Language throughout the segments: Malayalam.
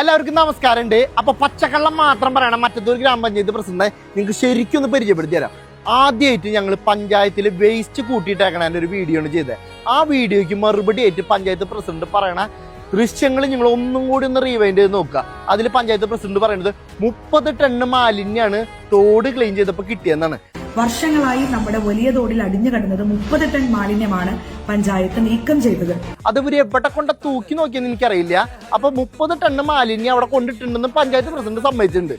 എല്ലാവർക്കും നമസ്കാരമുണ്ട്. അപ്പൊ പച്ചക്കള്ളം മാത്രം പറയണം. മറ്റത്തൂർ ഗ്രാമപഞ്ചായത്ത് പ്രസിഡന്റ് നിങ്ങൾക്ക് ശരിക്കും ഒന്ന് പരിചയപ്പെടുത്തി തരാം ആദ്യമായിട്ട് ഞങ്ങൾ പഞ്ചായത്തിൽ വേസ്റ്റ് കൂട്ടിയിട്ടേക്കണ ഒരു വീഡിയോ ആണ് ചെയ്തത്. ആ വീഡിയോക്ക് മറുപടി ആയിട്ട് പഞ്ചായത്ത് പ്രസിഡന്റ് പറയണ ദൃശ്യങ്ങൾ നിങ്ങൾ ഒന്നും കൂടി ഒന്ന് റീവൈൻഡ് ചെയ്ത് നോക്കുക. അതിൽ പഞ്ചായത്ത് പ്രസിഡന്റ് പറയുന്നത് മുപ്പത് ടണ്ണ് മാലിന്യാണ് തോട് ക്ലീൻ ചെയ്തപ്പോൾ കിട്ടിയെന്നാണ് വർഷങ്ങളായി നമ്മുടെ വലിയ തോടിൽ അടിഞ്ഞു കിടന്നത് മുപ്പത് ടൺ മാലിന്യമാണ് പഞ്ചായത്ത് നീക്കം ചെയ്തത്. അത് ഇവർ എവിടെ കൊണ്ട് തൂക്കി നോക്കിയെന്ന് എനിക്കറിയില്ല. അപ്പൊ മുപ്പത് ടൺ മാലിന്യം അവിടെ കൊണ്ടിട്ടുണ്ടെന്ന് പഞ്ചായത്ത് പ്രസിഡന്റ് സമ്മതിച്ചിട്ടുണ്ട്.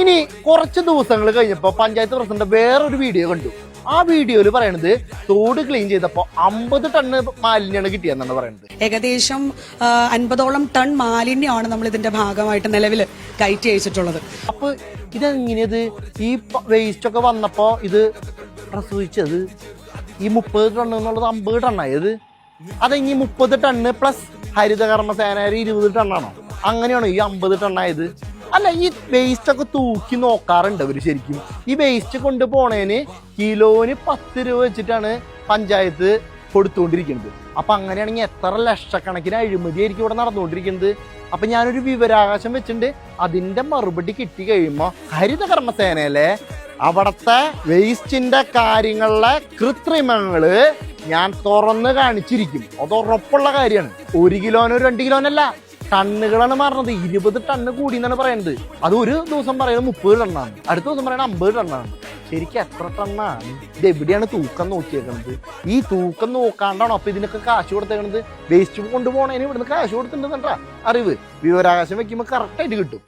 ഇനി കുറച്ച് ദിവസങ്ങൾ കഴിഞ്ഞപ്പോൾ പഞ്ചായത്ത് പ്രസിഡന്റ് വേറൊരു വീഡിയോ കണ്ടു. ആ വീഡിയോയിൽ പറയണത് തോട് ക്ലീൻ ചെയ്തപ്പോൾ അമ്പത് ടണ്ണ് മാലിന്യമാണ് കിട്ടിയെന്നാണ് പറയുന്നത് ഏകദേശം അൻപതോളം ടൺ മാലിന്യമാണ് നമ്മൾ ഇതിന്റെ ഭാഗമായിട്ട് നിലവിൽ കയറ്റി അയച്ചിട്ടുള്ളത്. അപ്പൊ ഇതെങ്ങനെയത്? ഈ വേസ്റ്റ് ഒക്കെ വന്നപ്പോ ഇത് പ്രസവിച്ചത് ഈ മുപ്പത് ടണ്ണ് എന്നുള്ളത് അമ്പത് ടണ്ണായത് അതെങ്ങി മുപ്പത് ടണ്ണ് പ്ലസ് ഹരിതകർമ്മ ഹരിതകർമ്മസേനയുടെ ഇരുപത് ടണ്ണാണോ അങ്ങനെയാണോ ഈ അമ്പത് ടണ്ണായത് അല്ല ഈ വേസ്റ്റ് ഒക്കെ തൂക്കി നോക്കാറുണ്ട് അവർ ശരിക്കും. ഈ വേസ്റ്റ് കൊണ്ടുപോണേന് കിലോന് പത്ത് രൂപ വെച്ചിട്ടാണ് പഞ്ചായത്ത് കൊടുത്തുകൊണ്ടിരിക്കുന്നത് അപ്പൊ അങ്ങനെയാണെങ്കിൽ എത്ര ലക്ഷക്കണക്കിന് അഴിമതി ആയിരിക്കും ഇവിടെ നടന്നുകൊണ്ടിരിക്കുന്നത്. അപ്പൊ ഞാനൊരു വിവരാകാശം വെച്ചിട്ടുണ്ട്. അതിന്റെ മറുപടി കിട്ടി കഴിയുമ്പോൾ ഹരിത കർമ്മസേനയിലെ അവിടത്തെ വേസ്റ്റിന്റെ കാര്യങ്ങളിലെ കൃത്രിമങ്ങൾ ഞാൻ തുറന്ന് കാണിച്ചിരിക്കും. അത് ഉറപ്പുള്ള കാര്യമാണ്. ഒരു കിലോനോ രണ്ട് കിലോനല്ല. ടണ്ണുകളാണ് മാറുന്നത്. ഇരുപത് ടണ്ണ് കൂടി എന്നാണ് പറയുന്നത്. അത് ഒരു ദിവസം പറയുന്നത് മുപ്പത് ടണ്ണാണ്. അടുത്ത ദിവസം പറയുന്നത് അമ്പത് ടണ്ണാണ്. ശരിക്കും എത്ര ടണ്ണാണ് ഇത് എവിടെയാണ് തൂക്കം നോക്കിയേക്കണത്? ഈ തൂക്കം നോക്കാണ്ടാണോ അപ്പൊ ഇതിനൊക്കെ കാശ് കൊടുത്തേക്കണത്? വേസ്റ്റ് കൊണ്ടുപോകണേന് ഇവിടുന്ന് കാശ് കൊടുത്തിട്ടുണ്ടെന്നാ അറിവ്. വിവരാകാശം വെക്കുമ്പോൾ കറക്റ്റായിട്ട് കിട്ടും.